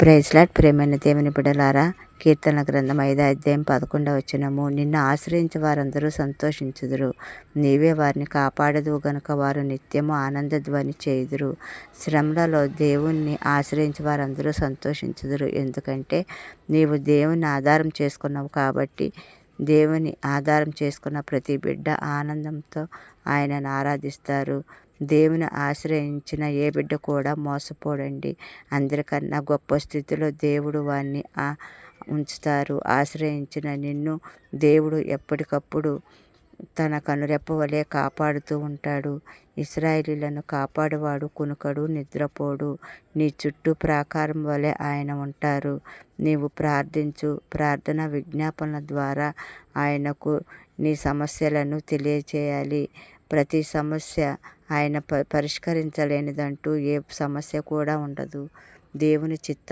ప్రైజ్లాట్ ప్రేమైన దేవుని బిడలారా కీర్తన గ్రంథం ఐదో అధ్యాయం పదకొండవ వచ్చినము నిన్ను ఆశ్రయించి వారందరూ సంతోషించుదురు. నీవే వారిని కాపాడదు గనుక వారు నిత్యము ఆనందధ్వని చేయుదురు. శ్రమలలో దేవుణ్ణి ఆశ్రయించి వారందరూ సంతోషించుదురు. ఎందుకంటే నీవు దేవుని ఆధారం చేసుకున్నావు కాబట్టి దేవుని ఆధారం చేసుకున్న ప్రతి బిడ్డ ఆనందంతో ఆయనను ఆరాధిస్తారు. దేవుని ఆశ్రయించిన ఏ బిడ్డ కూడా మోసపోడండి. అందరికన్నా గొప్ప స్థితిలో దేవుడు వారిని ఉంచుతారు. ఆశ్రయించిన నిన్ను దేవుడు ఎప్పటికప్పుడు తన కనురెప్ప వలె కాపాడుతూ ఉంటాడు. ఇస్రాయిలీలను కాపాడువాడు కునుకడు నిద్రపోడు. నీ చుట్టూ ప్రాకారం వలె ఆయన ఉంటారు. నీవు ప్రార్థించు ప్రార్థన విజ్ఞాపనల ద్వారా ఆయనకు నీ సమస్యలను తెలియచేయాలి. ప్రతి సమస్య ఆయన ప పరిష్కరించలేనిదంటూ ఏ సమస్య కూడా ఉండదు. దేవుని చిత్త